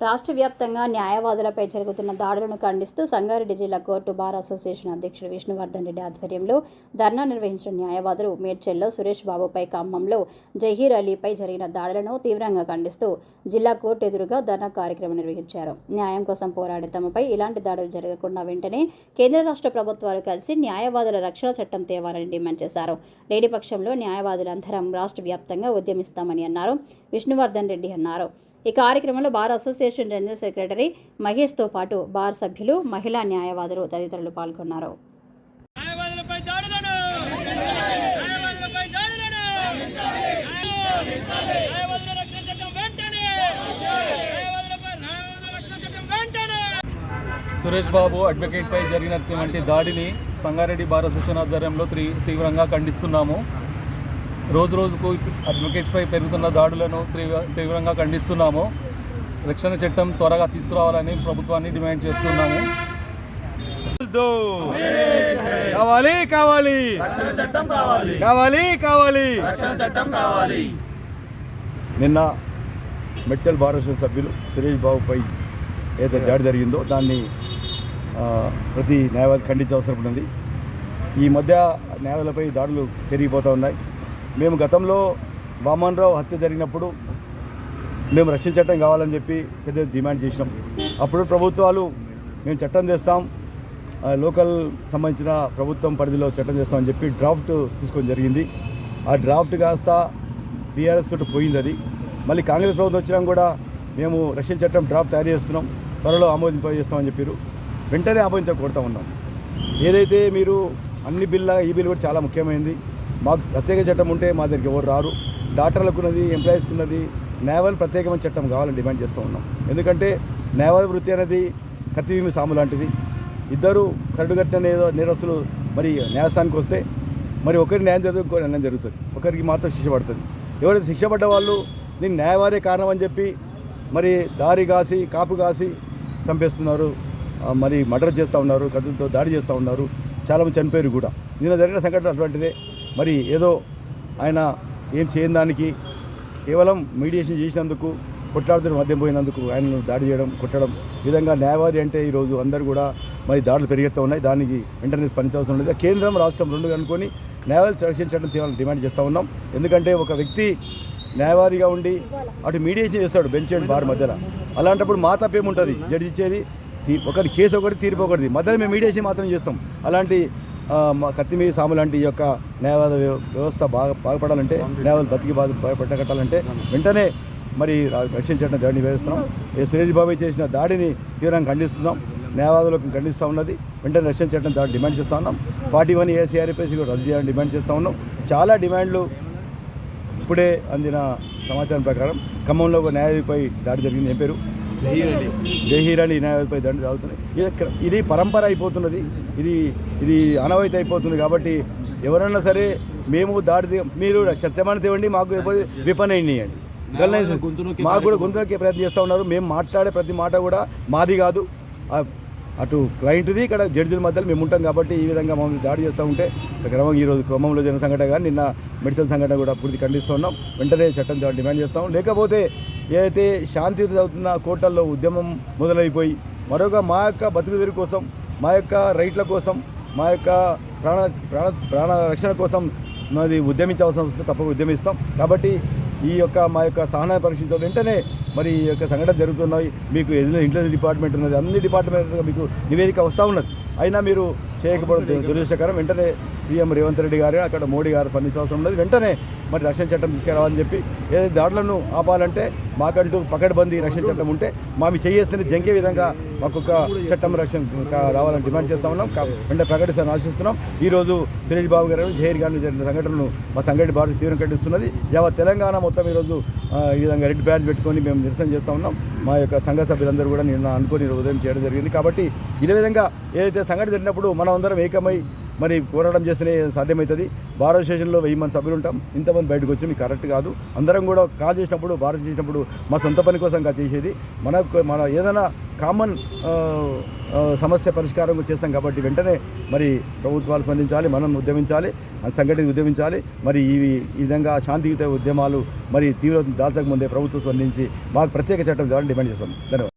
రాష్ట్ర వ్యాప్తంగా న్యాయవాదులపై జరుగుతున్న దాడులను ఖండిస్తూ సంగారెడ్డి జిల్లా కోర్టు బార్ అసోసియేషన్ అధ్యక్షుడు విష్ణువర్ధన్ రెడ్డి ఆధ్వర్యంలో ధర్నా నిర్వహించిన న్యాయవాదులు మేడ్చెల్లో సురేష్ బాబుపై ఖమ్మంలో జహీర్ అలీపై జరిగిన దాడులను తీవ్రంగా ఖండిస్తూ జిల్లా కోర్టు ఎదురుగా ధర్నా కార్యక్రమం నిర్వహించారు. న్యాయం కోసం పోరాడే తమపై ఇలాంటి దాడులు జరగకుండా వెంటనే కేంద్ర రాష్ట్ర ప్రభుత్వాలు కలిసి న్యాయవాదుల రక్షణ చట్టం తేవాలని డిమాండ్ చేశారు. లేని పక్షంలో న్యాయవాదులందరం రాష్ట్ర వ్యాప్తంగా ఉద్యమిస్తామని అన్నారు విష్ణువర్ధన్ రెడ్డి అన్నారు. ఈ కార్యక్రమంలో బార్ అసోసియేషన్ జనరల్ సెక్రటరీ మహేష్తో పాటు బార్ సభ్యులు మహిళా న్యాయవాదులు తదితరులు పాల్గొన్నారు. న్యాయవాదులపై దాడులను! న్యాయవాదులపై దాడులను! న్యాయవాదుల రక్షణ చట్టం వెంటనే! న్యాయవాదులపై న్యాయవాదుల రక్షణ చట్టం వెంటనే! సురేష్ బాబు అడ్వకేట్పై జరిగినటువంటి దాడిని సంగారెడ్డి బార్ అసోసియేషన్ ఆధ్వర్యంలో తీ- తీవ్రంగా ఖండిస్తున్నాము. రోజు రోజుకు అడ్వకేట్స్పై పెరుగుతున్న దాడులను తీవ్ర తీవ్రంగా ఖండిస్తున్నాము. రక్షణ చట్టం త్వరగా తీసుకురావాలని ప్రభుత్వాన్ని డిమాండ్ చేస్తున్నాము. కావాలి కావాలి. కావాలి. కావాలి నిన్న మెడ్చల్ బార్ అసోసియేషన్ సభ్యులు సురేష్ బాబుపై ఏదైతే దాడి జరిగిందో దాన్ని ప్రతి న్యాయవాది ఖండించవసరం ఉంది. ఈ మధ్య న్యాయాలపై దాడులు పెరిగిపోతూ ఉన్నాయి. మేము గతంలో వామన్రావు హత్య జరిగినప్పుడు మేము రక్షణ చట్టం కావాలని చెప్పి పెద్ద డిమాండ్ చేసినాం. అప్పుడు ప్రభుత్వాలు మేము చట్టం చేస్తాం లోకల్ సంబంధించిన ప్రభుత్వం పరిధిలో చట్టం చేస్తామని చెప్పి డ్రాఫ్ట్ తీసుకొని జరిగింది. ఆ డ్రాఫ్ట్ కాస్త బీఆర్ఎస్ తోటి పోయింది అది మళ్ళీ కాంగ్రెస్ ప్రభుత్వం వచ్చినా కూడా మేము రక్షణ చట్టం డ్రాఫ్ట్ తయారు చేస్తున్నాం త్వరలో ఆమోదింప చేస్తామని చెప్పారు. వెంటనే ఆమోదించకూడతా ఉన్నాం. ఏదైతే మీరు అన్ని బిల్లు ఈ బిల్ కూడా చాలా ముఖ్యమైనది మాకు ప్రత్యేక చట్టం ఉంటే మా దగ్గరికి ఎవరు రారు. డాక్టర్లకు ఉన్నది ఎంప్లాయీస్కి ఉన్నది నేవల్ ప్రత్యేకమైన చట్టం కావాలని డిమాండ్ చేస్తూ ఉన్నాం. ఎందుకంటే నేవల్ వృత్తి అనేది కత్తివీమి సాము లాంటిది. ఇద్దరు కరడుగట్టిన నేర- నేరస్తులు మరి న్యాయస్థానికి వస్తే మరి ఒకరి న్యాయం జరుగుతుంది ఇంకో న్యాయం జరుగుతుంది. ఒకరికి మాత్రం శిక్ష పడుతుంది. ఎవరైతే శిక్ష పడ్డ వాళ్ళు దీన్ని న్యాయవాదే కారణం అని చెప్పి మరి దారి కాసి కాపు కాసి చంపేస్తున్నారు. మరి మర్డర్ చేస్తూ ఉన్నారు కత్తులతో దాడి చేస్తూ ఉన్నారు. చాలామంది చనిపోయారు కూడా. నిన్న జరిగిన సంఘటన అటువంటిదే. మరి ఏదో ఆయన ఏం చేయని దానికి కేవలం మీడియేషన్ చేసినందుకు కొట్లాడుతున్న మద్యం పోయినందుకు ఆయనను దాడి చేయడం కొట్టడం ఈ విధంగా న్యాయవాది అంటే ఈరోజు అందరూ కూడా మరి దాడులు పెరిగేస్తూ ఉన్నాయి. దానికి వెంటనే స్పందించవలసిన లేదు కేంద్రం రాష్ట్రం రెండు అనుకొని న్యాయవాది రక్షించడం తీవ్రంగా డిమాండ్ చేస్తూ ఉన్నాం. ఎందుకంటే ఒక వ్యక్తి న్యాయవాదిగా ఉండి అటు మీడియేషన్ చేస్తాడు బెంచ్ అండ్ బార్ మధ్యలో. అలాంటప్పుడు మా తప్పేముంటుంది? జడ్జి ఇచ్చేది తీ- ఒకటి కేసు ఒకటి తీర్పు ఒకటిది మధ్యలో మేము మీడియేషన్ మాత్రం చేస్తాం. అలాంటి మా కత్తిమీ సాము లాంటి ఈ యొక్క న్యాయవాద వ్యవస్థ బాగా బాగుపడాలంటే న్యాయవాదులు బతికి బాధ పట్టకట్టాలంటే వెంటనే మరి రక్షించడం దాడిని వేస్తున్నాం ఈ సురేష్ బాబు చేసిన దాడిని తీవ్రంగా ఖండిస్తున్నాం. న్యాయవాదులకు ఖండిస్తూ ఉన్నది. వెంటనే రక్షించడం దాడి డిమాండ్ చేస్తూ ఉన్నాం. ఫార్టీ వన్ ఏసీఆర్ఎఫ్ఎస్ కూడా రద్దు చేయాలని డిమాండ్ చేస్తూ ఉన్నాం. చాలా డిమాండ్లు ఇప్పుడే అందిన సమాచారం ప్రకారం ఖమ్మంలో ఒక న్యాయపై దాడి జరిగింది. ఏం పేరు? జహీర్ అలీ న్యాయపై దాడి జరుగుతున్నాయి ఇది పరంపర అయిపోతున్నది. ఇది ఇది అనవైతే అయిపోతుంది కాబట్టి ఎవరన్నా సరే మేము దాడి మీరు సత్యమాన తేవండి మాకు లేకపోతే విపణయండి మాకు కూడా గొంతులకి ప్రయత్నం చేస్తూ ఉన్నారు. మేము మాట్లాడే ప్రతి మాట కూడా మాది కాదు. అటు క్లయింట్ది ఇక్కడ జడ్జిల మధ్యలో మేము ఉంటాం కాబట్టి ఈ విధంగా మమ్మల్ని దాడి చేస్తూ ఉంటే క్రమం ఈరోజు క్రమంలో జరిగిన సంఘటన కానీ నిన్న మెడిసిన్ సంఘటన కూడా పూర్తి ఖండిస్తున్నాం వెంటనే చట్టం డిమాండ్ చేస్తాం లేకపోతే ఏదైతే శాంతి అవుతున్న కోటల్లో ఉద్యమం మొదలైపోయి మరొక మా యొక్క బతుకుదెరి కోసం మా యొక్క రైట్ల కోసం మా యొక్క ప్రాణ ప్రాణ ప్రాణ రక్షణ కోసం మాది ఉద్యమించాల్సిన వస్తే తప్పక ఉద్యమిస్తాం. కాబట్టి ఈ యొక్క మా యొక్క సహనాన్ని పరీక్షించాలి వెంటనే మరి ఈ యొక్క సంఘటన జరుగుతున్నాయి. మీకు ఎదురు ఇంటెలిజెన్స్ డిపార్ట్మెంట్ ఉన్నది అన్ని డిపార్ట్మెంట్ మీకు నివేదిక వస్తూ ఉన్నది. అయినా మీరు చేయకపోవడం దురదృష్టకరం. వెంటనే సీఎం రేవంత్ రెడ్డి గారు అక్కడ మోడీ గారు స్పందించవసరం ఉన్నది. వెంటనే మరి రక్షణ చట్టం తీసుకురావాలని చెప్పి ఏదైతే దాడులను ఆపాలంటే మాకంటూ పకడ్బందీ రక్షణ చట్టం ఉంటే మా మీ చేయేస్తున్న జంకే విధంగా మాకు ఒక చట్టం రక్షణ రావాలని డిమాండ్ చేస్తా ఉన్నాం. కా- వెంటనే ప్రకటిస్తాను ఆశిస్తున్నాం. ఈరోజు సురేష్ బాబు గారు జహీర్ గారు జరిగిన సంఘటనను మా సంఘటన భారత తీవ్రం ఖండిస్తున్నది. యావత్ తెలంగాణ మొత్తం ఈరోజు ఈ విధంగా రెడ్ బ్యాడ్జ్ పెట్టుకొని మేము నిరసన చేస్తూ ఉన్నాం. మా యొక్క సంఘ సభ్యులందరూ కూడా నిన్న అనుకుని ఉదయం చేయడం జరిగింది. కాబట్టి ఇదే విధంగా ఏదైతే సంఘటన జరిగినప్పుడు మనం అందరం ఏకమై మరి పోరాటం చేస్తేనే సాధ్యమవుతుంది. బార్ స్టేషన్లో వెయ్యి మంది సభ్యులు ఉంటాం. ఇంతమంది బయటకు వచ్చి మీకు కరెక్ట్ కాదు. అందరం కూడా కాల్ చేసినప్పుడు భారత చేసినప్పుడు మా సొంత పని కోసం కాదు చేసేది. మనకు మన ఏదైనా కామన్ సమస్య పరిష్కారం చేస్తాం కాబట్టి వెంటనే మరి ప్రభుత్వాలు స్పందించాలి మనం ఉద్యమించాలి సంఘటన ఉద్యమించాలి. మరి ఈ ఈ విధంగా శాంతియుత ఉద్యమాలు మరి తీవ్ర దాల్చక ముందే ప్రభుత్వం స్పందించి మాకు ప్రత్యేక చట్టం ద్వారా డిమాండ్ చేస్తాం. ధన్యవాదాలు.